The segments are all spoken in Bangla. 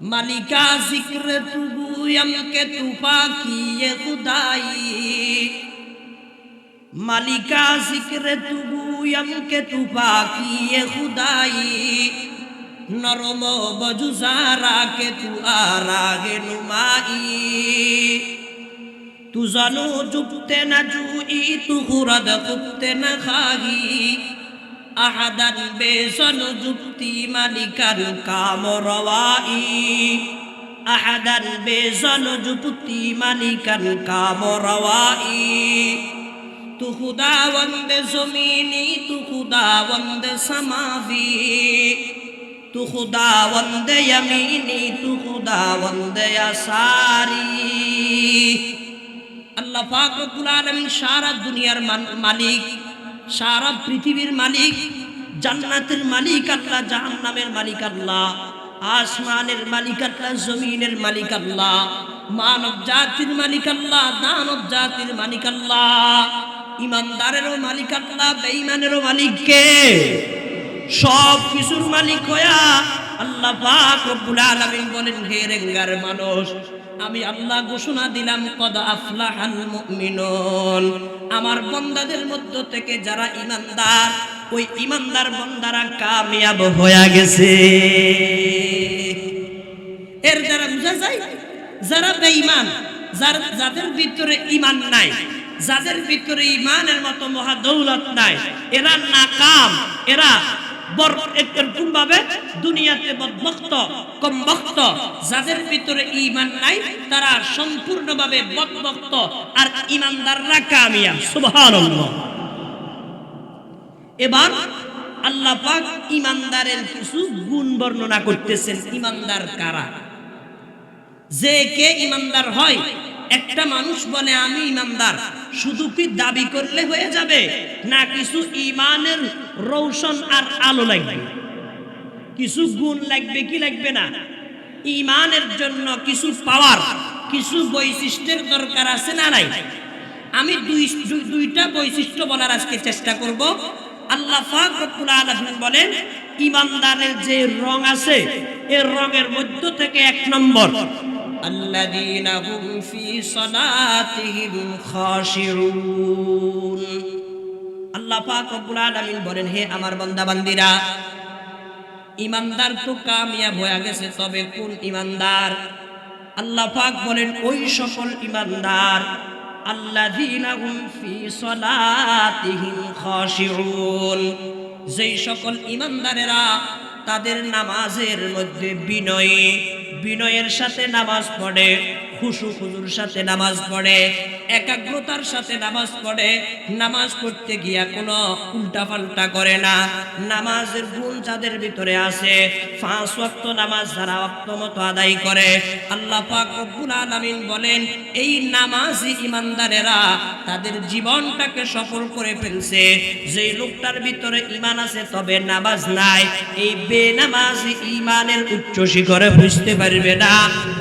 মালিকা জিক্র তুগুয়ামকে তুপাকিয়ে খুদাই। মালিকা জিক্র তুগুয়ামকে তুপাকিয়ে খুদাই। নরম বজুজারাকে তু আরাগে নুমাই। তু জানো জুপতে না জুই তু হুরদ কুপতে না খাহি আহাদান বেসন যুক্তি মালিকান কাম রওয়াই আহাদান বেসন যুক্তি মালিকান কাম রওয়াই তু খুদাওয়ান্দ জমিনি, তু খুদাওয়ান্দ সমাভি তু খুদাওয়ান্দ ইয়ামিনি, তু খুদাওয়ান্দ ইয়াসারি আল্লাহ পাক রব্বুল আলামিন সারা দুনিয়ার মালিক সারা পৃথিবীর মালিক, জান্নাতের মালিক আল্লাহ, জাহান্নামের মালিক আল্লাহ, আসমানের মালিক আল্লাহ, জমিনের মালিক আল্লাহ, মানব জাতির মালিক আল্লাহ, দানব জাতির মালিক আল্লাহ, ইমানদারেরও মালিক আল্লাহ, বেঈমানেরও মালিক কে? সব কিছুর মালিক হয়া আল্লাহ পাক রব্বুল আলামিন বলেন, হে রেঙ্গার মানুষ, আমি আল্লাহ ঘোষণা দিলাম, কদ আফলাহাল মুমিনুন। আমার বন্দাদের মধ্য থেকে যারা ইমানদার, ওই ইমানদার বন্দারা কামিয়াব হয়ে গেছে। এর যারা বোঝা যায়, যারা বেঈমান যাদের ভিতরে ইমান নাই, যাদের ভিতরে ইমানের মতো মহা দৌলত নাই, এরা নাকাম, এরা ভাবে দুনিয়াতে বদভক্ত কম ভক্ত যাদের ভিতরে ইমান নাই, তারা সম্পূর্ণভাবে বদভক্ত আর ইমানদাররা কামিয়াব। সুবহানাল্লাহ। এবার আল্লাহ পাক ইমানদারের কিছু গুণ বর্ণনা করতেছেন। ইমানদার কারা? যে কে ইমানদার হয় একটা মানুষ বলে, আমি ইমানদার। শুধু কি দাবি করলে হয়ে যাবে? না কিছু ইমানের রৌশন আর আলো লাগবে? কিছু গুণ লাগবে কি লাগবে না? ইমানের জন্য কিছু পাওয়ার, কিছু বৈশিষ্ট্যের দরকার আছে না নাই? আমি দুই, দুই- দুইটা বৈশিষ্ট্য বলার আজকে চেষ্টা করব। আল্লাহ পাক রব্বুল বলেন, ইমানদারের যে রং আছে এর রঙের মধ্য থেকে এক নম্বর। الذين هم في صلاتهم خاشعون আল্লাহ পাক রব্বুল আলামিন বলেন হে আমার বান্দা বান্দিরা ইমানদার তো কামিয়াব হয়ে গেছে তবে কোন ইমানদার আল্লাহ পাক বলেন ওই সকল ইমানদার আল্লাযীনা হুম ফি সলাতিহিম খাশিউন যেই সকল ইমানদারেরা তাদের নামাজের মধ্যে বিনয়ী বিনয়ের সাথে নামাজ পড়ে খুশু খুজুর সাথে নামাজ পড়ে। একাগ্রতার সাথে নামাজ পড়ে, নামাজ পড়তে গিয়া কোনো উল্টা পাল্টা করে না। নামাজের গুণ যাদের ভিতরে আছে, পাঁচ ওয়াক্ত নামাজ যারা ওয়াক্ত মতো আদায় করে, আল্লাহ পাক আলামিন বলেন, এই নামাজি ইমানদারেরা তাদের জীবনটাকে সফল করে ফেলছে। যে লোকটার ভিতরে ইমান আছে, তবে নামাজ নাই। এই বেনামাজি ইমানের উচ্চ শিখরে বুঝতে পারবে না।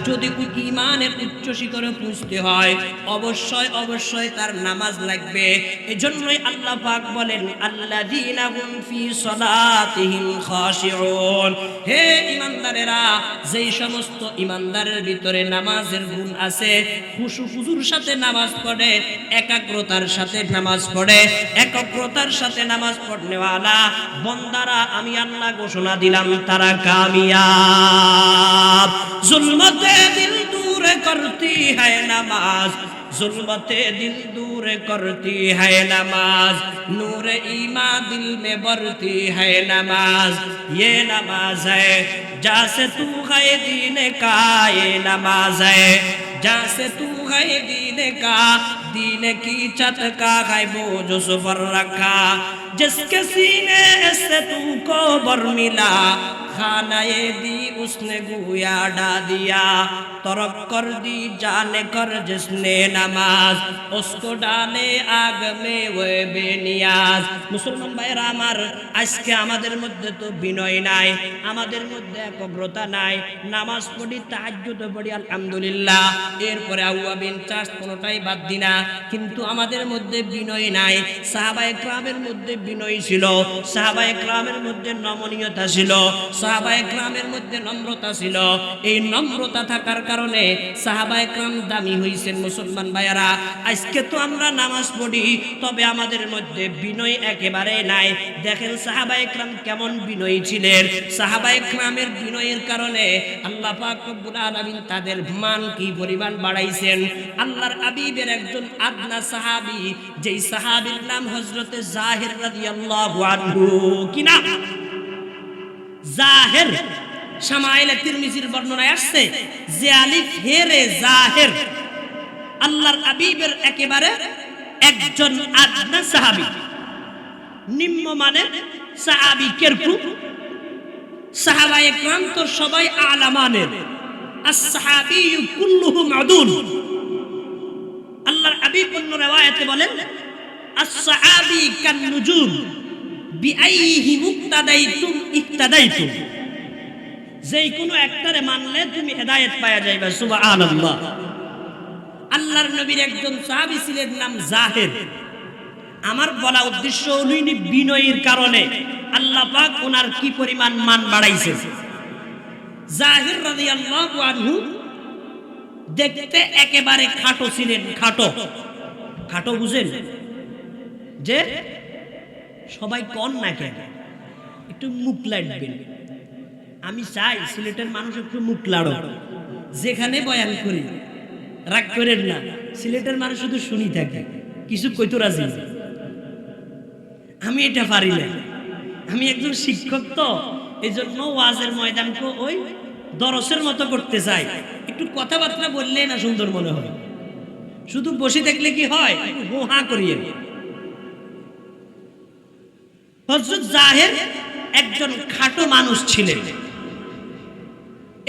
যদি ইমানের উচ্চ শিখরে পুজতে হয় অবশ্যই অবশ্যই অবশ্যই তার নামাজ লাগবে। এজন্যই আল্লাহ পাক বলেন, আল্লাযীনা হুম ফি সলাতিহিম খাশিউন। হে ইমানদারেরা, যেই সমস্ত ইমানদারের ভিতরে নামাজের গুণ আছে, খুশু খুজুর সাথে নামাজ পড়ে, একাগ্রতার সাথে নামাজ পড়ে, একাগ্রতার সাথে নামাজ পড়নেওয়ালা বন্দারা, আমি আল্লাহ ঘোষণা দিলাম, তারা কামিয়াব। জুলমতে দিল দূরে করতি হয় নামাজ। जुल्मते दिल दूर करती है नमाज नूर ईमा दिल में बढ़ती है नमाज ये नमाज है जैसे तू गए दीन का ये नमाज है जैसे तू गए दीन का दीन की छत का है बोझ उस पर रखा जिसके सीने से तू को बर मिला खाना ये दी उसने गुया डा दिया तरक कर दी जाने कर जिसने नमाज उसको डाले आग में वो বেনিয়াজ মুসলমান ভাইরা আমার আজকে আমাদের মধ্যে তো বিনয় নাই আমাদের মধ্যে একগ্রতা নাই নামাজ পড়ি তাহাজ্জুদ পড়ি আলহামদুলিল্লাহ এরপরে আউয়াবিন চাষ কোনোটাই বাদ দি না কিন্তু আমাদের মধ্যে বিনয় নাই। সাহাবায়ে ক্রামের মধ্যে বিনয় ছিল। সাহাবায়ে ক্রামের মধ্যে নমনীয়তা ছিল। সাহাবায়ে গ্রামের মধ্যে নম্রতা ছিল। এই নম্রতা থাকার কারণে সাহাবায়ে গ্রাম দামি হইছেন মুসলমান ভাইয়ারা। আজকে তো আমরা নামাজ পড়ি, তবে আমাদের মধ্যে বিনয় একেবারে নাই। দেখেন সাহাবায়ে গ্রাম কেমন বিনয়ী ছিলেন। সাহাবায়ে গ্রামের বিনয়ের কারণে আল্লাহ পাক রব্বুল আলামিন তাদের মান কি পরিমাণ বাড়াইছেন। আল্লাহর আবিবের একজন আদনা সাহাবী, যেই সাহাবীর নাম হযরতে জাহির আনহু জাহের। তিরমিজির বর্ণনায় আসছে যে জাহের। আল্লাহর হাবিবের একেবারে একজন আদনা সাহাবী। নিম্ন মানের সাহাবী কেরকু সাহাবায়ে একরাম তো সবাই আলা মানের as-sahabi কুল্লুহু মাদুন আল্লাহর বলেন কান একটারে মানলে তুমি হেদায়েত পাওয়া যাইবে আল্লাহর নবীর একজন সাহাবী ছিলেন নাম জাহের আমার বলা উদ্দেশ্য উনি বিনয়ের কারণে আল্লাহ পাক ওনার কি পরিমাণ মান বাড়াইছে জাহির আনহু দেখতে একেবারে খাটো ছিলেন, খাটো। খাটো বুঝেন? যে সবাই কন না কেন? একটু মুখ লাগবেন। আমি চাই সিলেটের মানুষ একটু মুখ লাড়ো যেখানে বয়ান করি, রাগ করেন না। সিলেটের মানুষ শুধু শুনি থাকে। কিছু কইতো রাজি? আমি এটা পারি না আমি একজন শিক্ষক তো। এই জন্য ওয়াজের ময়দানকে ওই দরসের মতো করতে চাই একটু কথাবার্তা বললে না সুন্দর মনে হয়। শুধু বসে দেখলে কি হয়? হো হা করিয়ে হজরত জাহের একজন খাটো মানুষ ছিলেন।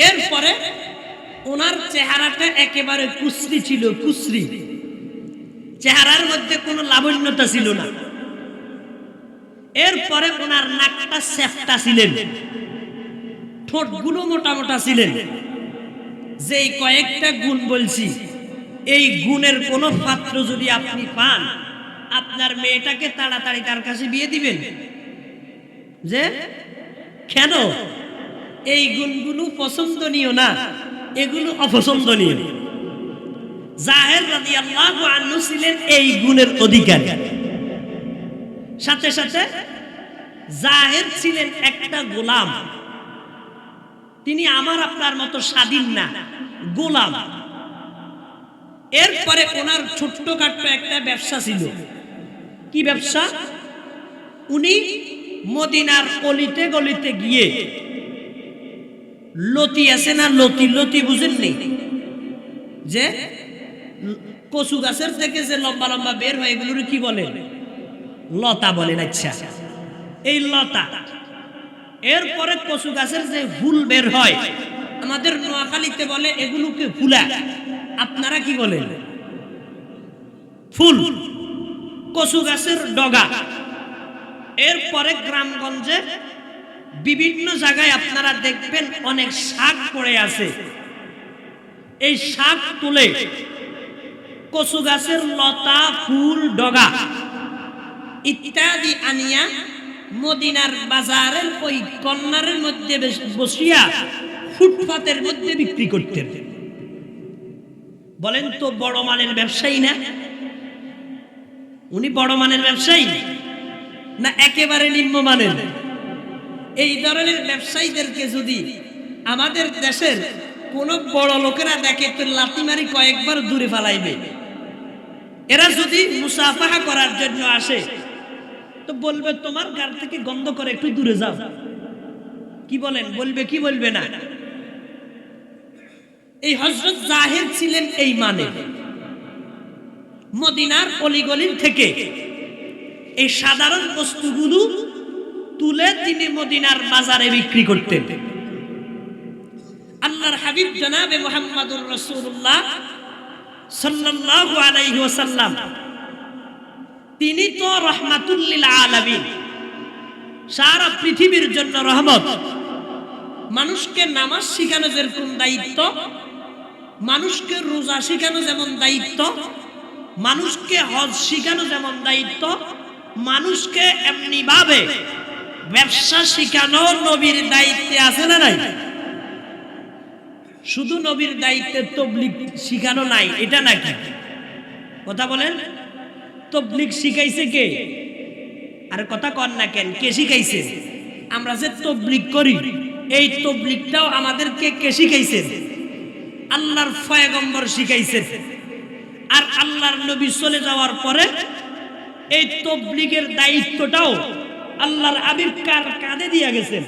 এরপরে ওনার চেহারাটা একেবারে কুশ্রি ছিল কুশ্রি চেহারার মধ্যে কোনো লাবণ্যতা ছিল না। এরপরে ওনার নাকটা সেফটা ছিলেন। ঠোঁটগুলো মোটা মোটা ছিলেন। যেই কয়েকটা গুণ বলছি, এই গুণের কোনো পাত্র যদি আপনি পান, আপনার মেয়েটাকে তাড়াতাড়ি তার কাছে বিয়ে দিবেন। যে? কেন? এই গুণগুলো পছন্দনীয় না? এগুলো অপছন্দনীয়। জাহের রাদিয়াল্লাহু আনহু ছিলেন এই গুণের অধিকারী। সাথে সাথে জাহের ছিলেন একটা গোলাম। তিনি আমার আপনার মতো স্বাধীন না, গোলাম। এরপরে ওনার ছোট্টখাট্ট একটা ব্যবসা ছিল। কি ব্যবসা? উনি মদিনার অলিতে গলিতে গিয়ে লতি আছে না লতি? লতি বুঝেননি? যে কচু গাছের থেকে যে লম্বা লম্বা বের হয়, এগুলোর কি বলে? লতা বলেন আচ্ছা এই লতা, এরপরে কচু গাছের যে ফুল বের হয়, আমাদের নোয়াখালীতে বলে এগুলোকে ফুলা। আপনারা কি বলেন? ফুল, কচু গাছের ডগা। এরপরে গ্রামগঞ্জে বিভিন্ন জায়গায় আপনারা দেখবেন অনেক শাক পড়ে আছে। এই শাক তুলে কচু গাছের লতা, ফুল, ডগা ইত্যাদি আনিয়া মদিনার বাজারের ওই কর্নারের মধ্যে বসিয়া ফুটপাতের মধ্যে বিক্রি করতেন। বলেন তো বড় মানের ব্যবসায়ী না? উনি বড় মানের ব্যবসায়ী? না একেবারে নিম্নমানের এই ধরনের ব্যবসায়ীদেরকে যদি আমাদের দেশের কোন বড় লোকেরা দেখে তো লাথি মারি কয়েকবার দূরে ফালাইবে। এরা যদি মুসাফাহা করার জন্য আসে তো বলবে, তোমার গার থেকে গন্ধ করে একটু দূরে যাও। কি বলেন? বলবে কি বলবে না? এই হজরত জাহের ছিলেন এই মানে। মদিনার অলিগলির থেকে এই সাধারণ বস্তুগুলো তুলে তিনি মদিনার বাজারে বিক্রি করতেন। আল্লাহর হাবিব জনাবে মোহাম্মদুর রসুল্লাহ সাল্লাল্লাহু আলাইহি ওয়াসাল্লাম তিনি তো রহমাতুল্লিল আলামিন। সারা পৃথিবীর জন্য রহমত। মানুষকে নামাজ শিখানো যেরকম দায়িত্ব, মানুষকে রোজা শিখানো যেমন দায়িত্ব, মানুষকে হজ শিখানো যেমন দায়িত্ব, মানুষকে এমনি ভাবে ব্যবসা শিখানো নবীর দায়িত্বে আছে না নাই? শুধু নবীর দায়িত্বে তবলিক শিখানো নাই, এটা নাকি? কথা বলেন। তবলিক শিখাইছে কে? আর কথা কন না কেন, কে শিখাইছে? আমরা যে তবলিক করি, এই তবলিকটাও আমাদেরকে কে শিখাইছে? আল্লাহর ফয়গম্বর শিখাইছে। আর আল্লাহর নবী চলে যাওয়ার পরে এই তবলিগের দায়িত্বটাও আল্লাহর আবির কার কাঁধে দিয়া গেছেন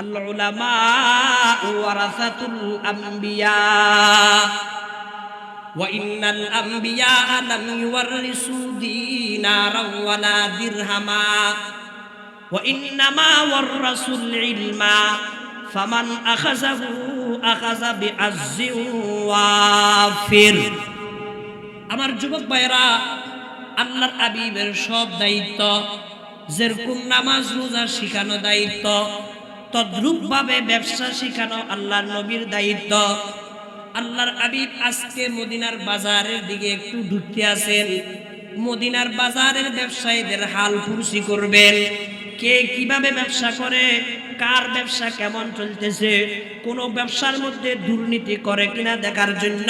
আল্লাহ উলামা ওয়ারাসাতুল আম্বিয়া। وإن الأنبياء لم يورثوا دينارا ولا درهما وإنما ورثوا العلم فمن أخذه أخذ بعز وافر আমার যুবক ভাইরা আল্লাহর আবিবের সব দায়িত্ব যেরকম নামাজ রোজা শিখানো দায়িত্ব তদ্রূপ ভাবে ব্যবসা শিখানো আল্লাহর নবীর দায়িত্ব আল্লাহর আবিব আজকে মদিনার বাজারের দিকে একটু ঢুকতে আছেন। মদিনার বাজারের ব্যবসায়ীদের হাল ফুরসি করবেন। কে কীভাবে ব্যবসা করে, কার ব্যবসা কেমন চলতেছে, কোন ব্যবসার মধ্যে দুর্নীতি করে কিনা দেখার জন্য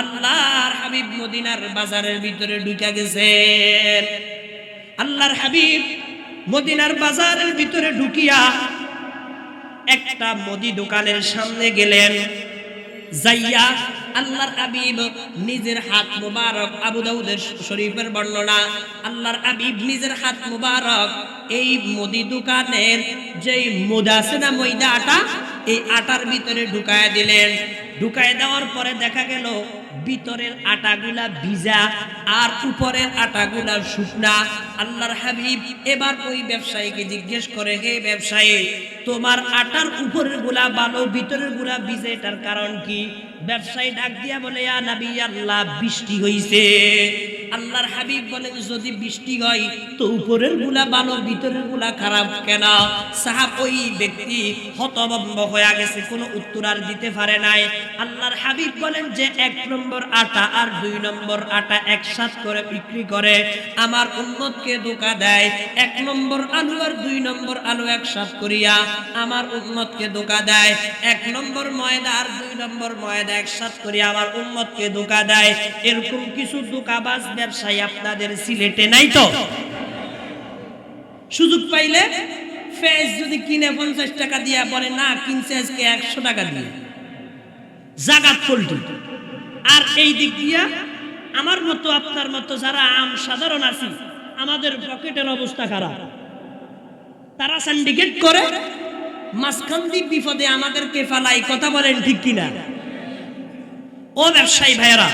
আল্লাহর হাবিব মদিনার বাজারের ভিতরে ঢুকে গেছেন। আল্লাহর হাবিব মদিনার বাজারের ভিতরে ঢুকিয়া একটা মুদি দোকানের সামনে গেলেন। যাইয়া আল্লাহর আবিব নিজের হাত মুবারক আবু দাউদের শরীফের বর্ণনা, আল্লাহর আবিব নিজের হাত মুবারক এই মুদি দোকানের যেই মুদাসনা ময়দা আটা, এই আটার ভিতরে ঢুকায় দিলেন। ঢুকায় দেওয়ার পরে দেখা গেল ভিতরের আটাগুলা ভিজা আর উপরের আটাগুলা শুকনা। আল্লাহর হাবিব এবার ওই ব্যবসায়ীকে জিজ্ঞেস করে, হে ব্যবসায়ী, তোমার আটার উপরেরগুলা ভালো ভিতরেরগুলা ভিজে এটার কারণ কি? ব্যবসায়ী ডাক দিয়া বলে, ইয়া নবী, আল্লাহ বৃষ্টি হইছে। আল্লাহর হাবিব বলেন যদি বৃষ্টি হয় তো উপরেরগুলা ভালো, ভিতরেরগুলা খারাপ কেন? সাহাব ওই ব্যক্তি হতভম্ব হয়ে গেছে, কোনো উত্তর আর দিতে পারে নাই। আল্লাহর হাবিব বলেন যে, এক নম্বর আটা আর দুই নম্বর আটা একসাথ করে বিক্রি করে, আমার উন্মতকে ধোকা দেয়। এক নম্বর আলু আর দুই নম্বর আলু একসাথ করিয়া, আমার উন্মতকে ধোকা দেয়। এক নম্বর ময়দা আর দুই নম্বর ময়দা একসাথ করিয়া আমার উন্মতকে ধোকা দেয়। এরকম কিছু ধোকাবাজ ব্যবসায়ী আপনাদের সিলেটে নাই তো? সুযোগ পাইলে ফেস যদি কিনে পঞ্চাশ টাকা দিয়া বলে, না, কিনছে আজকে একশো টাকা দিয়ে। জাগাত পল্টু। আর এই দিক দিয়া আমার মতো, আপনার মতো যারা আম সাধারণ আছি, আমাদের পকেটের অবস্থা খারাপ। তারা সিন্ডিকেট করে, মাঝখান দিয়ে বিপদে আমাদেরকে ফালাই কথা বলেন ঠিক কিনা? ও ব্যবসায়ী ভাইয়েরা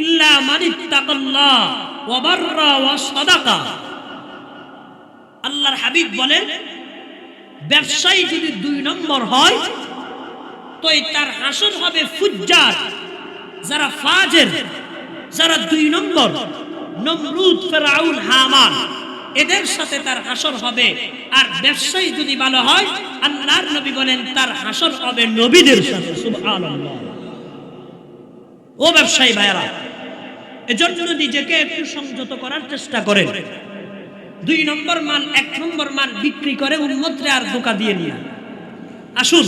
ইল্লা মানিত্তাকাল্লাহ ওয়া বাররা ওয়া সাদাকা। আল্লাহর হাবিব বলেন, ব্যবসায়ী যদি দুই নম্বর হয় তো তার হাসর হবে ফুজ্জার। যারা ফাজের, যারা দুই নম্বর, নমরুদ, ফেরাউন, হামান। এদের সাথে তার হাসর হবে। আর ব্যবসায়ী যদি ভালো হয়, আল্লাহর নবী বলেন, তার হাসর হবে নবীদের সাথে। ও ব্যবসায়ী ভাইরা এজন্য নিজেকে একটু সংযত করার চেষ্টা করেন, দুই নম্বর মাল, এক নম্বর মাল বিক্রি করে উন্মত্রে আর ধোকা দিয়ে নিয়ে। আসুন,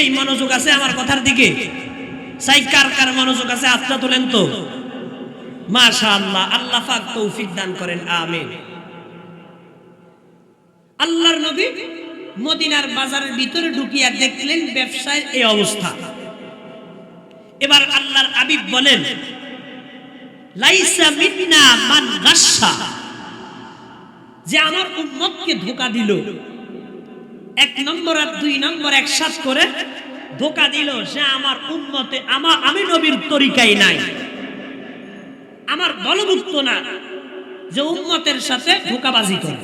এই মনোযোগ আছে আমার কথার দিকে? সাই কার কার মনোযোগ আছে? আত্মা তোলেন তো। মাশা আল্লাহ আল্লাহ পাক তৌফিক দান করেন, আমিন। আল্লাহর নবী মদিনার বাজারের ভিতরে ঢুকিয়া দেখলেন ব্যবসায় এই অবস্থা। এবার আল্লাহর আবিব বলেন, লাইসা মিন্না মান গাসসা যে আমার উম্মতকে ধোকা দিল, এক নম্বর আর দুই নম্বর একসাথ করে ধোকা দিল, সে আমার উম্মতে আমার আমি নবীর তরিকাই নাই। আমার বলভুক্ত না, যে উম্মতের সাথে ধোকাবাজি করে।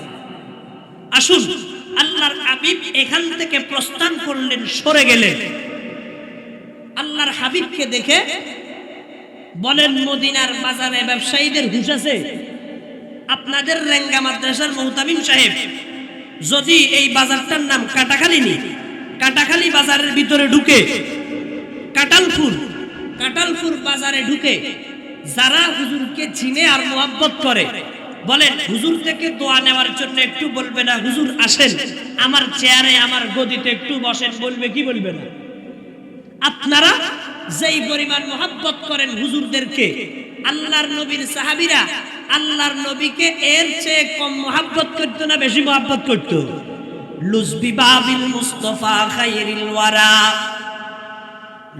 আসুন, আল্লাহর হাবিব এখান থেকে প্রস্থান করলেন, সরে গেলেন। আল্লাহর হাবিবকে দেখে বলেন, মদিনার বাজারে ব্যবসায়ীদের হুশ আছে। আপনাদের রেঙ্গা মাদ্রাসার মহতামিম সাহেব, যদি এই বাজারটার নাম কাটাখালি নি, কাটাখালি বাজারের ভিতরে ঢুকে, কাটালপুর কাটালপুর বাজারে ঢুকে যারা হুজুরকে চিনে আর মোহাব্বত করে বলেন, হুজুর থেকে দোয়া নেওয়ার জন্য একটু বলবে না, হুজুর আসেন। আমার চেয়ারে আমার গদিতে একটু বসেন, বলবে কি বলবে না? আপনারা যেই পরিমাণ মোহাব্বত করেন হুজুরদেরকে, আল্লাহর নবীর সাহাবীরা, আল্লাহর নবীকে এর চেয়ে কম মোহাব্বত করতো না বেশি মোহাব্বত করতো? লুজবি বাবিল মুস্তফা খাইরিল ওয়ারা।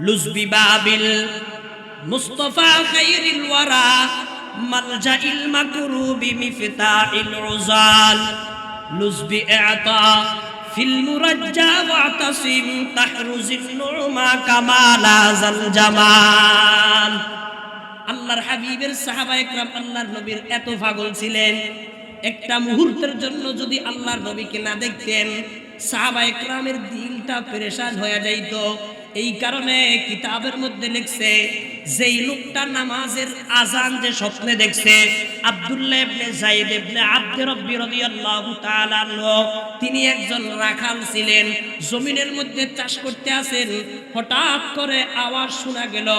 লুজবি বাবিল মুস্তফা খাইরিল ওয়ারা। মালজাইল মাকরুবি মিফতাইল উজাল লুজবি ইআতা ফিল মুরাজ্জা ওয়াতাসিম তাহরুজিন নুমা কামালা জাল জামাল। আল্লাহর হাবিবের সাহাবা একরাম আল্লাহর নবীর এত পাগল ছিলেন। একটা মুহূর্তের জন্য যদি আল্লাহর নবীকে না দেখতেন, সাহাবা একরামের দিলটা পেরেশান হয়ে যাইত। এই কারণে কিতাবের মধ্যে লিখছে যেই লোকটা নামাজের আজান যে স্বপ্নে দেখছে, আব্দুল্লাহ ইবনে যায়েদ তিনি একজন রাখাল ছিলেন। জমিনের মধ্যে চাষ করতে আছেন হঠাৎ করে আওয়াজ শোনা গেল,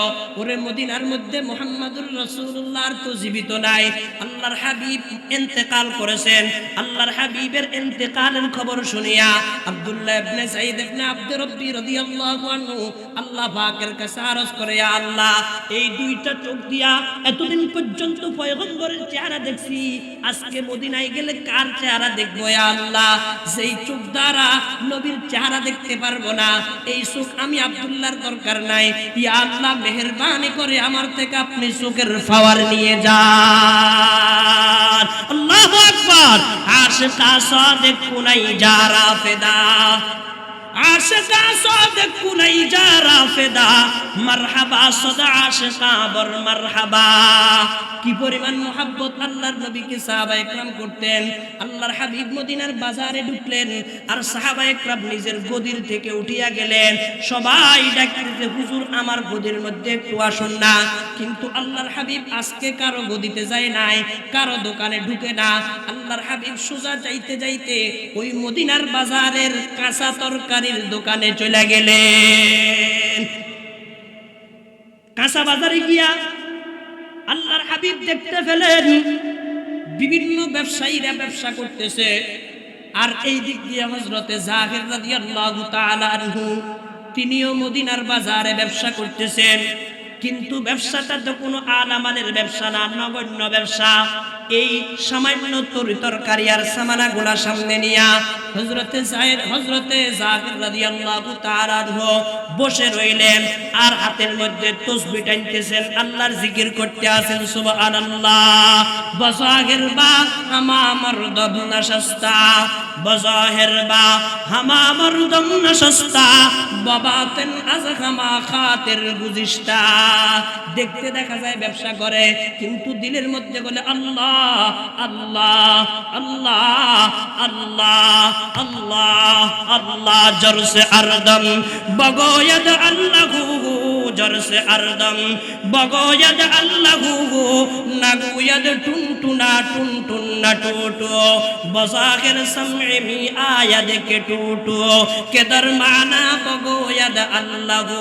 ওরে মদিনার মধ্যে মুহাম্মাদুর রাসূলুল্লাহর তো জীবিত নাই। আল্লাহর হাবিব ইন্তেকাল করেছেন। আল্লাহর হাবিবের ইন্তেকালের খবর শুনিয়া আব্দুল্লাহ ইবনে সাইদ ইবনে আব্দে রব্বি রাদিয়াল্লাহু আনহু আল্লাহ পাকের কাছে আরজ করে আল্লাহ এই দুইটা চোখ দিয়া এতদিন পর্যন্ত পয়গম্বরের চেহারা দেখছি। আজকে মদিনায় গেলে কার চেহারা দেখব আল্লাহ? সেই চোখ দ্বারা নবীর চেহারা দেখতে পারব না, এই চোখ আমি আব্দুল্লাহর দরকার নাই। ইয়া আল্লাহ, মেহেরবানি করে আমার থেকে আপনি সুখের পাওয়ার নিয়ে যান। আল্লাহু আকবার। আশিকা সাদিক কুনাই যারা ফেদা। কুনাই মারহাবা, সদা বর মারহাবা। কি পরিমাণ মোহাব্বত আল্লাহর নবীকে সাহাবা করতেন। আল্লাহর হাবিব মদিনার বাজারে ঢুকলেন আর সাহাবা নিজের গদির থেকে উঠিয়া গেলেন। সবাই ডাকতে হুজুর, আমার গদির মধ্যে একটু আসুন না। কিন্তু আল্লাহর হাবিব আজকে কারও গদিতে যায় নাই, কারও দোকানে ঢুকে না। আল্লাহর হাবিব সোজা যাইতে যাইতে ওই মদিনার বাজারের কাঁচা তরকারির দোকানে চলে গেলেন। কাঁচা বাজারে গিয়া আল্লাহর হাবিব দেখতে পেলেন, বিভিন্ন ব্যবসায়ীরা ব্যবসা করতেছে। আর এই দিক দিয়ে হজরতে জাহের তিনিও মদিনার বাজারে ব্যবসা করতেছেন। কিন্তু ব্যবসাটা তো কোনো আলামানের ব্যবসা না, নগণ্য ব্যবসা। এই সামান্য তরি তরকারি আর সামানা গোলা সামনে নিয়া হজরতে জাহের হজরতে জাহের রাদিয়াল্লাহু তাআলা বসে রইলেন আর হাতের মধ্যে তসবি টানতেছেন। আল্লাহর জিকির করতে আছেন, সুবহানাল্লাহ। বজাহের বা, হামা মরদম নশস্তা। বজাহের বা, হামা মরদম নশস্তা। বাবাতেন আজ হামা খাতের গুজিস্তা দেখতে দেখা যায় ব্যবসা করে, কিন্তু দিলের মধ্যে বলে, আল্লাহ আল্লাহ আল্লাহ আল্লাহ আল্লাহ আল্লাহ আরদম। বগয়দ আল্লাহু জরসে আরদম। বগয়দ আল্লাহু নাগুয়দ টুনটুনা টুনটুন্না টুটু। বসাগের সমে মি আয়াদ কে টুটু। কেদার মানা বগয়দ আল্লাহু।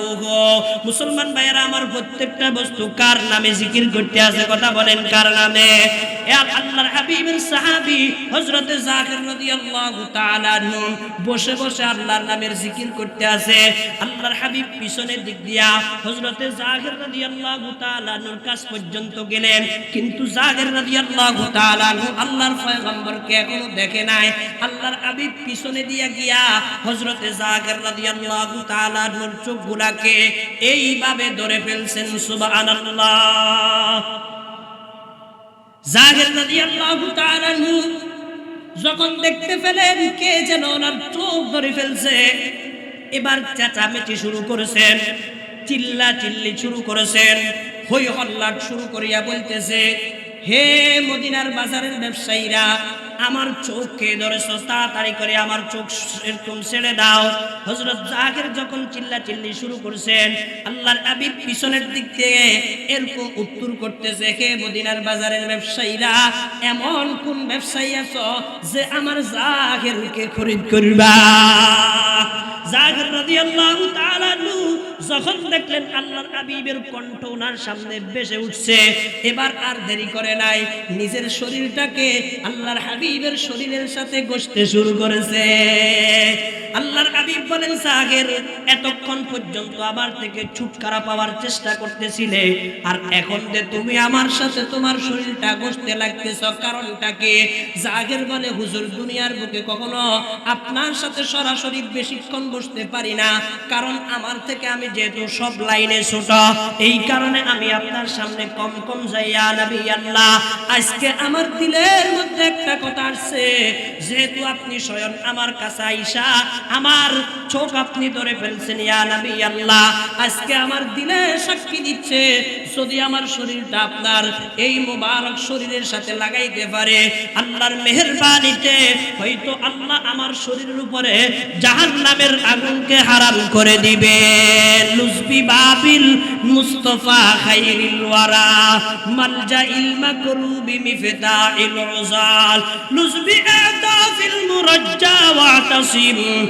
মুসলমান ভাইয়েরা, আমার প্রত্যেকটা বস্তু কার নামে জিকির করতে আছে কথা বলেন কার নামে? আল্লাহর হাবিবের সাহাবী হযরত জাকির রাদিয়াল্লাহু তাআলা বসে বসে আল্লাহর নামের জিকির করতে আছে। আল্লাহর হাবিব পিছনের দিক দিয়া হযরত জাকির রাদিয়াল্লাহু তাআলা আনহুর কাছ পর্যন্ত গেলেন। কিন্তু জাকির রাদিয়াল্লাহু তাআলা আনহু আল্লাহর পয়গম্বরকে এখনও দেখে নাই। আল্লাহর হাবিব পিছনে দিয়া গিয়া হযরত জাকির রাদিয়াল্লাহু তাআলা আনহুর চোখগুলাকে এইভাবে ধরে ফেলছেন, সুবহানাল্লাহ। জাহের রাদিয়াল্লাহু তাআলা আনহু যখন দেখতে পেলেন কে যেন ওনার চোখ ধরে ফেলছে, এবার চেঁচামেচি শুরু করেছেন। চিল্লা চিল্লি শুরু করেছেন। হই হল্লাট শুরু করিয়া বলতেছে হে মদিনার বাজারের ব্যবসায়ীরা আমার চোখকে ধরেছ, তাড়াতাড়ি করে আমার চোখ এরকম ছেড়ে দাও। হজরত জাহের যখন চিল্লা চিল্লি শুরু করছেন, আল্লাহর আবিব পিছনের দিক থেকে এরকম উত্তর করতেছে, হে মদিনার বাজারের ব্যবসায়ীরা, এমন কোন ব্যবসায়ী আছো যে আমার জাহেরকে খরিদ করবা? জাহের যখন দেখলেন আল্লাহর হাবিবের কণ্ঠ ওনার সামনে বেসে উঠছে, এবার আর দেরি করে নাই। নিজের শরীরটাকে আল্লাহর হাবিবের শরীরের সাথে গোষ্ঠে শুরু করেছে। আল্লাহর হাবিব বলেন সাগের এতক্ষণ পর্যন্ত আমার থেকে ছুটকারা পাওয়ার চেষ্টা করতেছিলে। আর এখন যে তুমি আমার সাথে তোমার শরীরটা গসতে লাগতেছ, কারণটা কি? জাগের বলে, হুজুর, দুনিয়ার বুকে কখনো আপনার সাথে সরাসরি বেশিক্ষণ বসতে পারি না। কারণ আমার থেকে আমি যেহেতু সব লাইনে ছোট, এই কারণে আমি আপনার সামনে কম কম যাইয়া, নবী আল্লাহ, আজকে আমার দিলের মধ্যে একটা কথা আসছে। যেহেতু আপনি স্বয়ং আমার কাছে আইসা আমার চোখ আপনি ধরে ফেলছেন, ইয়া নবী আল্লাহ। আজকে আমার দিলে সাক্ষী দিচ্ছে, যদি আমার শরীরটা আপনার এই মোবারক শরীরের সাথে লাগাইতে পারে, আল্লাহর মেহেরবানিতে, হয়তো আল্লাহ আমার শরীরের উপরে জাহান্নামের আগুনকে হারাম করে দিবে। লুজবি বাবিল মুস্তফা খাইরিল ওয়ারা, মালজা ইলমা ইল মাকরুবি মিফতাইল উজাল। লুজবি আদাফিল মুরাজ্জা ওয়াতাসিম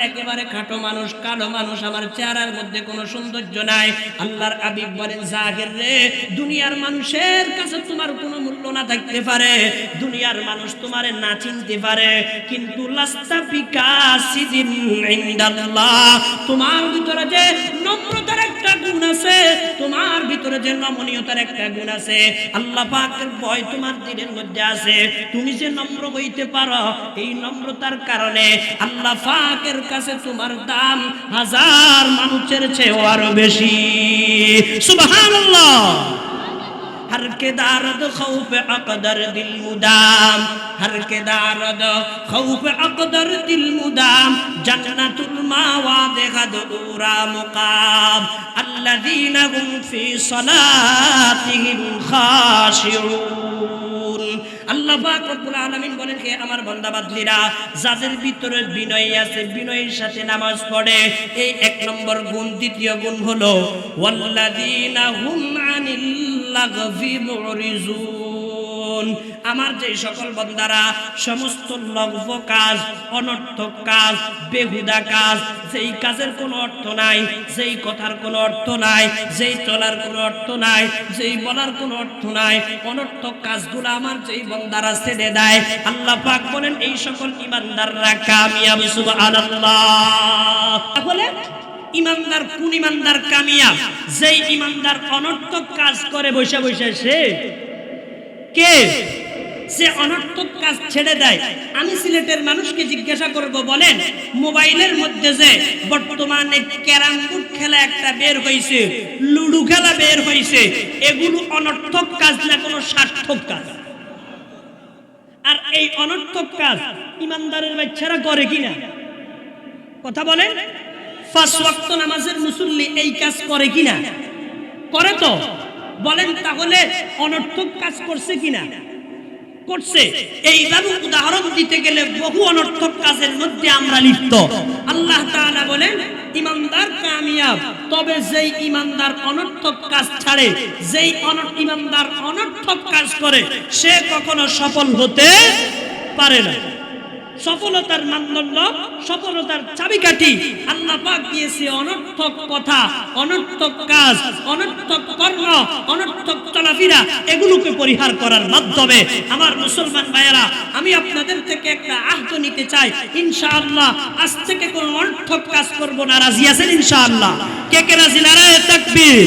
একেবারে খাটো মানুষ, কালো মানুষ, আমার চেহারার মধ্যে কোনো সৌন্দর্য নাই। আল্লাহর আবিব বলেন, জাহির রে, দুনিয়ার মানুষের কাছে তোমার কোনো মূল্য না থাকতে পারে। দুনিয়ার মানুষ তোমারে না চিনতে পারে। কিন্তু লাস্তা ইনদাল্লাহ, তোমার ভিতরে যে নম্রতার গুণ আছে, তোমার ভিতরে যে নমনীয়তার একটা গুণ আছে, আল্লাহ পাকের ভয় তোমার দিনের মধ্যে আছে। তুমি যে নম্র হইতে পারো, এই নম্রতার কারণে আল্লাহ পাকের কাছে তোমার দাম হাজার মানুষের চেয়েও আরও বেশি। সুবহানাল্লাহ! هر کے دارد خوف اقدر دل مدام ہر کے دارد خوف اقدر دل مدام جنت الماوا دغد اورا مقام الذين هم في صلاتهم خاشعون আল্লাহ পাক রব্বুল আলামিন বলেন হে আমার বান্দা বাদলিরা যাদের ভিতরে বিনয় আছে বিনয়ের সাথে নামাজ পড়ে এই এক নম্বর গুণ দ্বিতীয় গুণ হলো ওয়াল্লাযীনা হুম আনিল আমার যে সকল বন্দারা, সমস্ত লঘব কাজ, অনর্থক কাজ, বেহুদা কাজ, যেই কাজের কোনো অর্থ নাই, যেই কথার কোনো অর্থ নাই, যেই চলার কোনো অর্থ নাই, যেই বলার কোনো অর্থ নাই, অনর্থক কাজগুলো আমার যেই বন্দারা ছেড়ে দেয়। আল্লাহ পাক বলেন, এই সকল ইমানদাররা কামিয়াব, সুবহানাল্লাহ। তাহলে ইমানদার কোন ইমানদার কামিয়াব? যেই ইমানদার অনর্থক কাজ করে, বসে বসে সে কে? সে অনর্থক কাজ ছেড়ে দেয়। আমি সিলেটের মানুষকে জিজ্ঞাসা করব, বলেন, মোবাইলের মধ্যে যে বর্তমানে ক্যারাম বোর্ড খেলা একটা বের হয়েছে লুডু খেলা বের হয়েছে এগুলো অনর্থক কাজ না কোনো সার্থক কাজ? আর এই অনর্থক কাজ ইমানদারের বাচ্চারা করে কিনা? কথা বলেন। পাঁচ ওয়াক্ত নামাজের মুসল্লি এই কাজ করে কিনা? করে তো। বলেন তাহলে অনর্থক কাজ করছে কিনা? করছে। এইভাবে উদাহরণ দিতে গেলে বহু অনর্থক কাজের মধ্যে আমরা লিপ্ত। আল্লাহ তাআলা বলেন, ইমানদার কামিয়াব, তবে যেই ইমানদার অনর্থক কাজ ছাড়ে, যেই ইমানদার অনর্থক কাজ করে, সে কখনো সফল হতে পারে না। সফলতার মানদণ্ড, সফলতার চাবিকাঠি আল্লাহ পাক দিয়েছে অনর্থক কথা, অনর্থক কাজ, অনর্থক কর্ম, অনর্থক চলাফেরা, এগুলোকে পরিহার করার মাধ্যমে। আমার মুসলমান ভাইয়েরা, আমি আপনাদের থেকে একটা আহ্ত নিতে চাই। ইনশাআল্লাহ, আজ থেকে কোনো অনর্থক কাজ করব না। রাজি আছেন ইনশাআল্লাহ? কে কে রাজি? নারায়ে তাকবীর।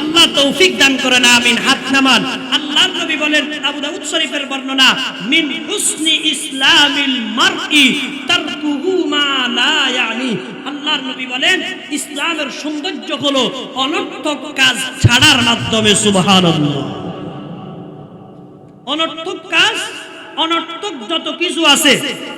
আল্লাহ তৌফিক দান করেন, আমিন। হাত নামান। আল্লাহর নবী বলেন, আবু দাউদ শরীফের বর্ণনা, মিন হুসনি ইসলামিল মারই তারকুহু মা লা ইয়ানি। আল্লাহর নবী বলেন, ইসলামের সৌন্দর্য হলো অনর্থক কাজ ছাড়ার মাধ্যমে, সুবহানাল্লাহ। অনর্থক কাজ অনর্থক যত কিছু আছে,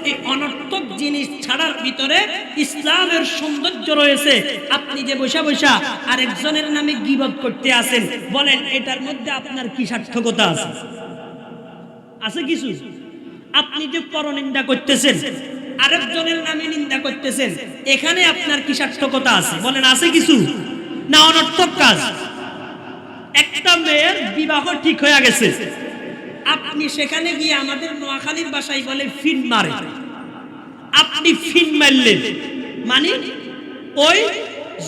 এই অনর্থক জিনিস ছাড়ার ভিতরে ইসলামের সৌন্দর্য রয়েছে। আপনি যে বৈশা বৈশা আরেকজনের নামে গিবত করতে আসেন বলেন, এটার মধ্যে আপনার কি সার্থকতা আছে? আছে কিছু? আপনি যে পরনিন্দা করতেছেন, আরেকজনের নামে নিন্দা করতেছেন, এখানে আপনার কি সার্থকতা আছে? বলেন, আছে কিছু? না, অনর্থক কাজ। একটা মেয়ের বিবাহ ঠিক হয়ে গেছে। আপনি সেখানে গিয়ে আমাদের নোয়াখালীর বাসায় বলে ফিন মারে। আপনি ফিন মারলেন মানে ওই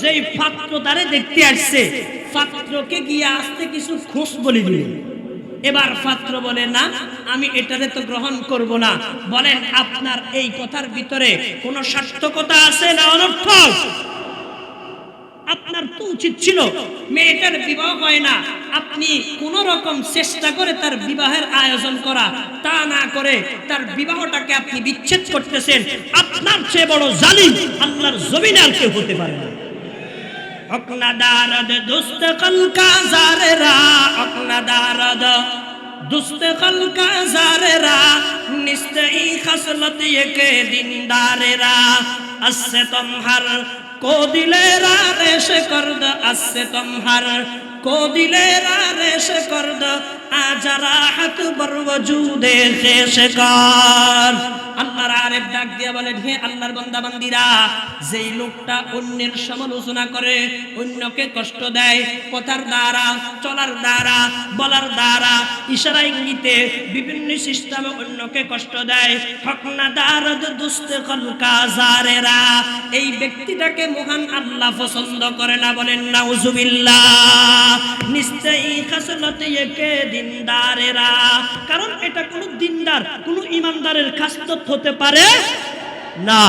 যেই পাত্র তারে দেখতে আসছে, পাত্রকে গিয়ে আসতে কিছু খোঁজ বলে দিলেন এবার পাত্র বলে, না, আমি এটারে তো গ্রহণ করব না। বলেন, আপনার এই কথার ভিতরে কোনো সার্থকতা আছে না অনর্থক আপনার তো উচিত ছিল। মেয়েটার বিবাহ হয় না। আপনি কোন রকম চেষ্টা করে তার বিবাহের আয়োজন করা, তা না করে তার বিবাহটাকে আপনি বিচ্ছেদ করতেছেন। আপনার চেয়ে বড় জালি আল্লাহর জমিন আর কেউ হতে পারে না। اپنا دارد دوست کا زار را اپنا دارد دوست को दिलेरा रेश कर द अस्से तुम हर को दिलेरा रेश कर द আজারাহাত বরওজুদে খেশকার আল্লাহর আরেক ডাক দিয়া হে আল্লাহর বান্দা যেই লোকটা অন্যের সমালোচনা করে, অন্যকে কষ্ট দেয়, কথার দ্বারা, চলার দ্বারা, বলার দ্বারা, ইশারা ইঙ্গিতে বিভিন্ন সিস্টেমে অন্যকে কষ্ট দেয় ফকনা দারদ দুস্তে কলকা জারেরা এই ব্যক্তিটাকে মহান আল্লাহ পছন্দ করে না বলেন, নাউজুবিল্লাহ, নিশ্চয়ই খাসলতে একে দিনদারেরা। কারণ এটা কোন দিনদার, কোন ইমানদারের খাস্তত হতে পারে না।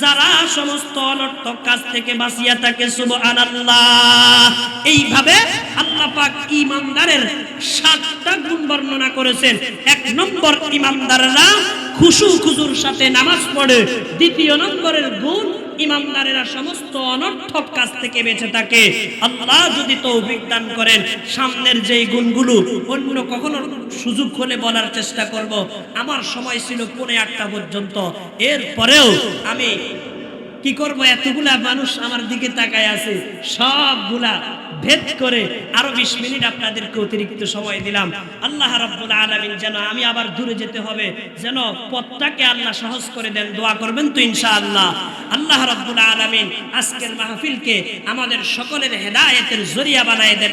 যারা সমস্ত অনর্থক কাজ থেকে বাঁচিয়া থাকে এইভাবে আল্লাহ পাক ইমানদারের সাতটা গুণ বর্ণনা করেছেন। এক নম্বর, ইমানদাররা খুশু খুজুর সাথে নামাজ পড়ে। দ্বিতীয় নম্বরের গুণ ইমানদারেরা সমস্ত অনর্থক কাজ থেকে বেঁচে থাকে। আল্লাহ যদি তৌফিক দান করেন, সামনের যেই গুণগুলো অন্য কখনো সুযোগ হলে বলার চেষ্টা করব। আমার সময় ছিল পনেরো আটটা পর্যন্ত। এরপরেও আমি কি করব? এতগুলা মানুষ আমার দিকে তাকায় আছে। সবগুলা ভেদ করে আরও বিশ মিনিট আপনাদেরকে অতিরিক্ত সময় দিলাম। আল্লাহ রাব্বুল আলামিন যেন আমি আবার দূরে যেতে হবে, যেন পথটাকে আল্লাহ সহজ করে দেন। দোয়া করবেন তো ইনশাআল্লাহ। আল্লাহ রাব্বুল আলামিন আজকের মাহফিলকে আমাদের সকলের হেদায়েতের জরিয়া বানায় দেন।